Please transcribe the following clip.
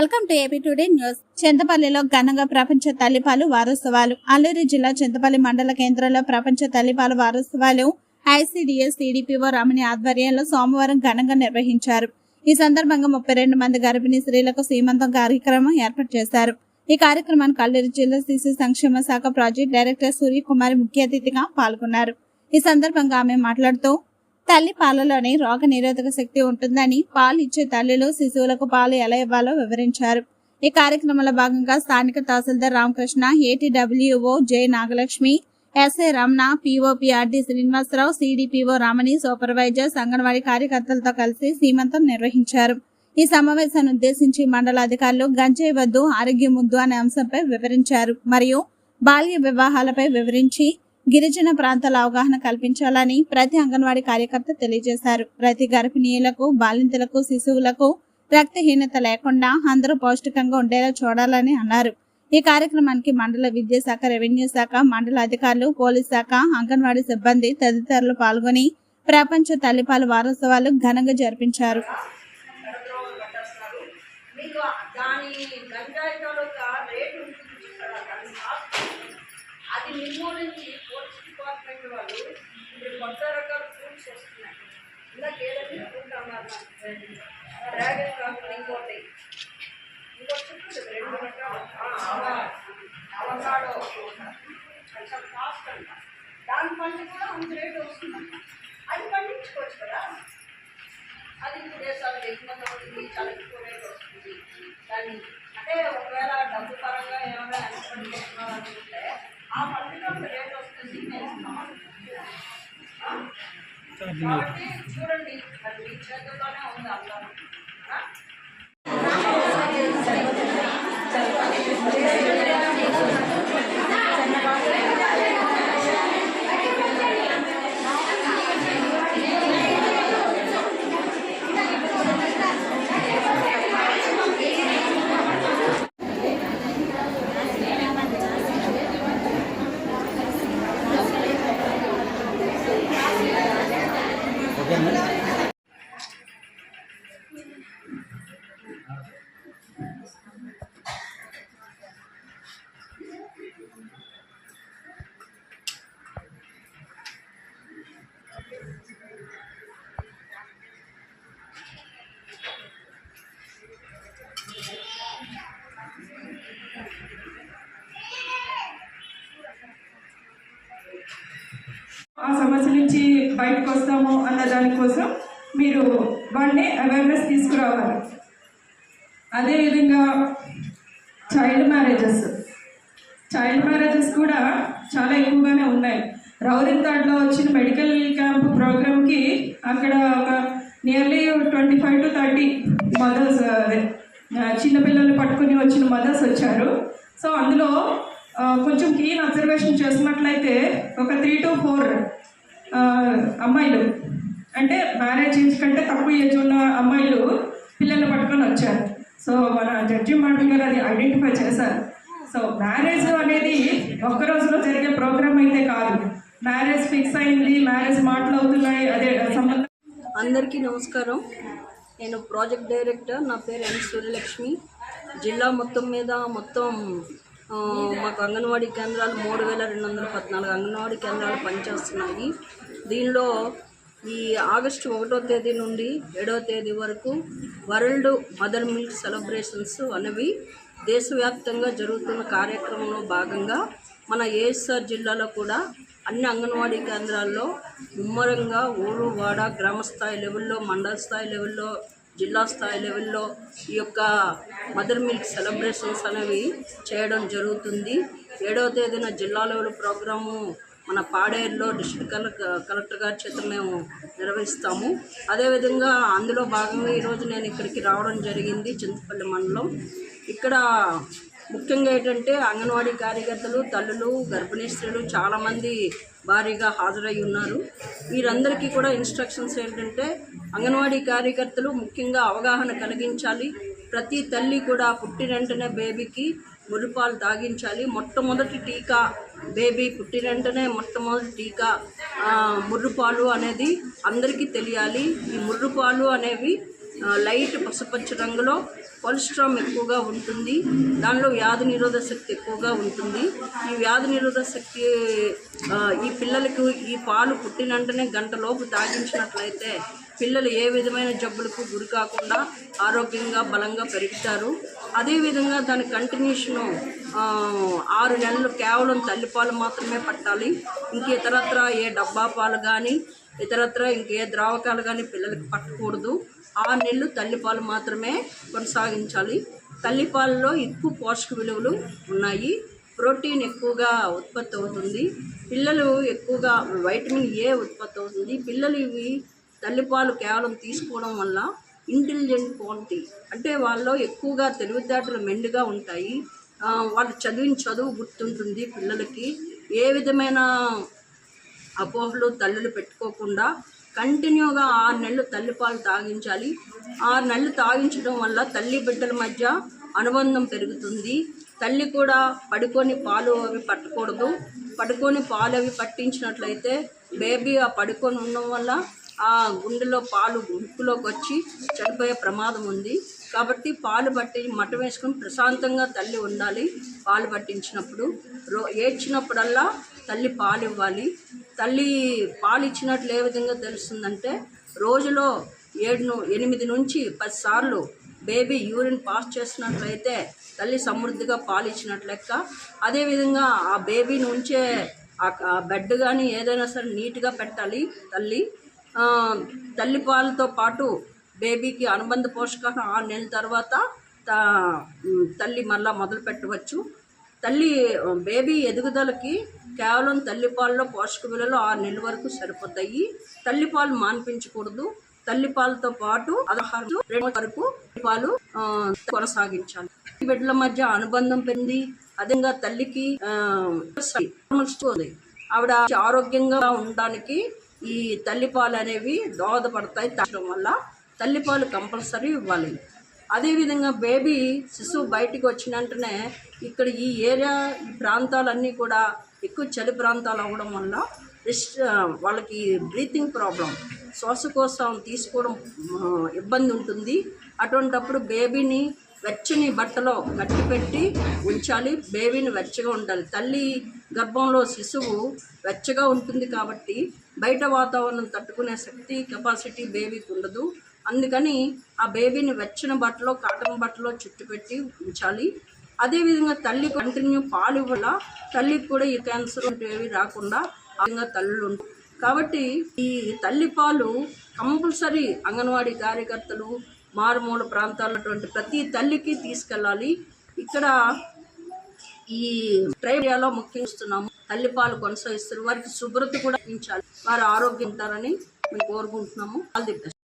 Welcome to AP today news. చింతపల్లిలో ఘనంగా ప్రపంచ తల్లిపాలు వారోత్సవాలు. అల్లూరి జిల్లా చింతపల్లి మండల కేంద్రంలో ప్రపంచ తల్లిపాలు వారోత్సవాలు ఐసీడీఎస్ టీడీపీఓ రమణి ఆధ్వర్యంలో సోమవారం ఘనంగా నిర్వహించారు. ఈ సందర్భంగా ముప్పై రెండు మంది గర్భిణీ స్త్రీలకు సీమంతం కార్యక్రమం ఏర్పాటు చేశారు. ఈ కార్యక్రమానికి అల్లూరి జిల్లా శిశు సంక్షేమ శాఖ ప్రాజెక్ట్ డైరెక్టర్ సూర్యకుమారి ముఖ్య అతిథిగా పాల్గొన్నారు. ఈ సందర్భంగా ఆమె మాట్లాడుతూ తల్లి పాలలోనే రోగ నిరోధక శక్తి ఉంటుందని పాలు ఇచ్చే తల్లులు శిశువులకు పాలు ఎలా ఇవ్వాలో వివరించారు. ఈ కార్యక్రమంలో భాగంగా స్థానిక తహసీల్దార్ Ramakrishna ATWO J Nagalakshmi SA Ramana POPRD Srinivasarao CDPO Ramani supervisors anganwadi కార్యకర్తలతో కలిసి సీమంతం నిర్వహించారు. ఈ సమావేశాన్ని ఉద్దేశించి మండల అధికారులు గంజాయి వద్దు ఆరోగ్యం ముద్దు అనే అంశంపై వివరించారు. మరియు బాల్య వివాహాలపై వివరించి గిరిజన ప్రాంతాల అవగాహన కల్పించాలని ప్రతి అంగన్వాడీ కార్యకర్త తెలియజేశారు. ప్రతి గర్భిణీయులకు బాలింతలకు శిశువులకు రక్తహీనత లేకుండా అందరూ పౌష్టికంగా ఉండేలా చూడాలని అన్నారు. ఈ కార్యక్రమానికి మండల విద్యాశాఖ రెవెన్యూ శాఖ మండల అధికారులు పోలీస్ శాఖ అంగన్వాడీ సిబ్బంది తదితరులు పాల్గొని ప్రపంచ తల్లిపాలు వారోత్సవాలు ఘనంగా జరిపించారు. అది నిర్మూలించి దాని గంజాయి తాలూకా రేటు ఉంటుంది చూసారా దాని కాస్ట్ అది నిర్మూలించి పోలీస్ డిపార్ట్మెంట్ వాళ్ళు ఇప్పుడు కొత్త రకాల ఫ్రూట్స్ వస్తున్నాయి ఇందాక ఏదైతే ఫ్రూట్ అన్నారు డ్రాగన్ కాకుండా ఇంకోటి ఇంకోటి చెప్పండి రెండు రకాలు అవకాడో కొంచెం కాస్ట్ అంట దాని పంట కూడా అంత రేటు వస్తుందంట అది పండించుకోవచ్చు కదా అది విదేశాలు ఎగుమతి అవుతుంది చూడండి సమస్య నుంచి బయటకు వస్తాము అన్న దానికోసం మీరు వాడిని అవేర్నెస్ తీసుకురావాలి. అదేవిధంగా చైల్డ్ మ్యారేజెస్ చైల్డ్ మ్యారేజెస్ కూడా చాలా ఎక్కువగానే ఉన్నాయి. రౌరింతాడ్లో వచ్చిన మెడికల్ క్యాంప్ ప్రోగ్రామ్కి అక్కడ ఒక nearly twenty five to thirty mothers అదే చిన్నపిల్లల్ని పట్టుకుని వచ్చిన మదర్స్ వచ్చారు. సో అందులో కొంచెం కీన్ అబ్జర్వేషన్ చేసినట్లయితే ఒక త్రీ టు ఫోర్ అమ్మాయిలు. అంటే మ్యారేజ్ ఏజ్ కంటే తక్కువ ఏజ్ ఉన్న అమ్మాయిలు పిల్లల్ని పట్టుకొని వచ్చారు. సో మన జడ్జి మేడం గారు అది ఐడెంటిఫై చేశారు. సో మ్యారేజ్ అనేది ఒక్క రోజులో జరిగే ప్రోగ్రామ్ అయితే కాదు. మ్యారేజ్ ఫిక్స్ అయింది మ్యారేజ్ మాటలు అవుతున్నాయి అదే సంబంధం. అందరికీ నమస్కారం. నేను ప్రాజెక్ట్ డైరెక్టర్ నా పేరు ఎన్ సూర్యలక్ష్మి. జిల్లా మొత్తం మీద మొత్తం మాకు అంగన్వాడీ కేంద్రాలు మూడు వేల రెండు వందల పద్నాలుగు అంగన్వాడీ కేంద్రాలు పనిచేస్తున్నాయి. దీనిలో ఈ ఆగస్టు ఒకటో తేదీ నుండి ఏడవ తేదీ వరకు వరల్డ్ మదర్ మిల్క్ సెలబ్రేషన్స్ అనేవి దేశవ్యాప్తంగా జరుగుతున్న కార్యక్రమంలో భాగంగా మన ఏఎస్ఆర్ జిల్లాలో కూడా అన్ని అంగన్వాడీ కేంద్రాల్లో ముమ్మరంగా ఊరు వాడ గ్రామ స్థాయి లెవెల్లో మండల స్థాయి లెవెల్లో జిల్లా స్థాయి లెవెల్లో ఈ యొక్క మదర్ మిల్క్ సెలబ్రేషన్స్ అనేవి చేయడం జరుగుతుంది. ఏడవ తేదీన జిల్లా లెవెల్ ప్రోగ్రాము మన పాడేరులో డిస్ట్రిక్ట్ కలెక్టర్ కలెక్టర్ గారి చేత మేము నిర్వహిస్తాము. అదేవిధంగా అందులో భాగంగా ఈరోజు నేను ఇక్కడికి రావడం జరిగింది చింతపల్లి మండలం. ఇక్కడ ముఖ్యంగా ఏంటంటే అంగన్వాడీ కార్యకర్తలు తల్లులు గర్భిణీ స్త్రీలు చాలామంది భారీగా హాజరై ఉన్నారు. వీరందరికీ కూడా ఇన్స్ట్రక్షన్స్ ఏంటంటే అంగన్వాడీ కార్యకర్తలు ముఖ్యంగా అవగాహన కలిగించాలి. ప్రతి తల్లి కూడా పుట్టిన వెంటనే బేబీకి మురిపాలు తాగించాలి. మొట్టమొదటి టీకా బేబీ పుట్టిన వెంటనే మొట్టమొదటి టీకా ముర్రుపాలు అనేది అందరికీ తెలియాలి. ఈ ముర్రుపాలు అనేవి లైట్ పసుపచ్చ రంగులో కొలెస్ట్రామ్ ఎక్కువగా ఉంటుంది. దానిలో వ్యాధి నిరోధక శక్తి ఎక్కువగా ఉంటుంది. ఈ వ్యాధి నిరోధక శక్తి ఈ పిల్లలకు ఈ పాలు పుట్టిన వెంటనే గంటలోపు తాగించినట్లయితే పిల్లలు ఏ విధమైన జబ్బులకు గురి కాకుండా ఆరోగ్యంగా బలంగా పెరుగుతారు. అదేవిధంగా దాని కంటిన్యూషను ఆరు నెలలు కేవలం తల్లిపాలు మాత్రమే పట్టాలి. ఇంక ఇతరత్ర ఏ డబ్బా పాలు కానీ ఇతరత్ర ఇంకే ద్రావకాలు కానీ పిల్లలకు పట్టకూడదు. ఆరు నెలలు తల్లిపాలు మాత్రమే కొనసాగించాలి. తల్లిపాలలో ఎక్కువ పోషక విలువలు ఉన్నాయి. ప్రోటీన్ ఎక్కువగా ఉత్పత్తి అవుతుంది. పిల్లలు ఎక్కువగా వైటమిన్ ఏ ఉత్పత్తి అవుతుంది. పిల్లలు ఇవి తల్లిపాలు కేవలం తీసుకోవడం వల్ల ఇంటెలిజెంట్ క్వాలిటీ అంటే వాళ్ళలో ఎక్కువగా తెలివితేటలు మెండుగా ఉంటాయి. వాళ్ళు చదివిన చదువు గుర్తుంటుంది పిల్లలకి. ఏ విధమైన అపోహలు తల్లులు పెట్టుకోకుండా కంటిన్యూగా ఆరు నెలలు తల్లిపాలు తాగించాలి. ఆరు నెలలు తాగించడం వల్ల తల్లి బిడ్డల మధ్య అనుబంధం పెరుగుతుంది. తల్లి కూడా పడుకొని పాలు అవి పట్టకూడదు. పడుకొని పాలు అవి పట్టించినట్లయితే బేబీ ఆ పడుకొని ఉండడం వల్ల ఆ గుండెలో పాలు ఉక్కులోకి వచ్చి చనిపోయే ప్రమాదం ఉంది. కాబట్టి పాలు పట్టి మట వేసుకొని ప్రశాంతంగా తల్లి ఉండాలి. పాలు పట్టించినప్పుడు రో ఏడ్చినప్పుడల్లా తల్లి పాలు ఇవ్వాలి తల్లి పాలు ఇచ్చినట్లు ఏ విధంగా తెలుస్తుందంటే రోజులో ఏడు ఎనిమిది నుంచి పది సార్లు బేబీ యూరిన్ పాస్ చేసినట్లయితే తల్లి సమృద్ధిగా పాలు ఇచ్చినట్లు లెక్క. అదేవిధంగా ఆ బేబీని ఉంచే ఆ- ఆ బెడ్ కానీ ఏదైనా సరే నీట్గా పెట్టాలి తల్లి. తల్లి పాలతో పాటు బేబీకి అనుబంధ పోషకాహారం ఆరు నెలల తర్వాత త- తల్లి మళ్ళా మొదలు పెట్టవచ్చు తల్లి బేబీ ఎదుగుదలకి కేవలం తల్లిపాలలో పోషక విలువలు ఆరు నెలల వరకు సరిపోతాయి. తల్లిపాలు మాన్పించకూడదు. తల్లిపాలతో పాటు పదహారు రెండు వరకు పాలు కొనసాగించాలి. బిడ్డల మధ్య అనుబంధం పెంది అదేవిధంగా తల్లికి ఆవిడ ఆరోగ్యంగా ఉండడానికి ఈ తల్లిపాలు అనేవి దోహదపడతాయి. తాగడం వల్ల తల్లిపాలు కంపల్సరీ ఇవ్వాలి. అదేవిధంగా బేబీ శిశువు బయటికి వచ్చిన వెంటనే ఇక్కడ ఈ ఏరియా ఈ ప్రాంతాలన్నీ కూడా ఎక్కువ చలి ప్రాంతాలు అవ్వడం వల్ల రిస్ట్ వాళ్ళకి బ్రీతింగ్ ప్రాబ్లం. శ్వాసకోశం తీసుకోవడం ఇబ్బంది ఉంటుంది. అటువంటప్పుడు బేబీని వెచ్చని బట్టలో కట్టిపెట్టి ఉంచాలి. బేబీని వెచ్చగా ఉండాలి. తల్లి గర్భంలో శిశువు వెచ్చగా ఉంటుంది కాబట్టి బయట వాతావరణం తట్టుకునే శక్తి కెపాసిటీ బేబీకి ఉండదు. అందుకని ఆ బేబీని వెచ్చని బట్టలో కాటన్ బట్టలో చుట్టుపెట్టి ఉంచాలి. అదేవిధంగా తల్లి కంటిన్యూ పాలు ఇవ్వాల. తల్లికి కూడా ఈ క్యాన్సర్ ఏవి రాకుండా ఆ విధంగా తల్లులు ఉంటాయి కాబట్టి ఈ తల్లి పాలు కంపల్సరీ అంగన్వాడీ కార్యకర్తలు మారుమూల ప్రాంతాలటువంటి ప్రతి తల్లికి తీసుకెళ్ళాలి. ఇక్కడ ఈ ట్రైబియాలో ముఖ్యిస్తున్నాము తల్లిపాలు కొనసాగిస్తారు. వారికి శుభ్రత కూడా ఇచ్చాలి వారు ఆరోగ్యం ఉంటారని మేము కోరుకుంటున్నాము. All the best.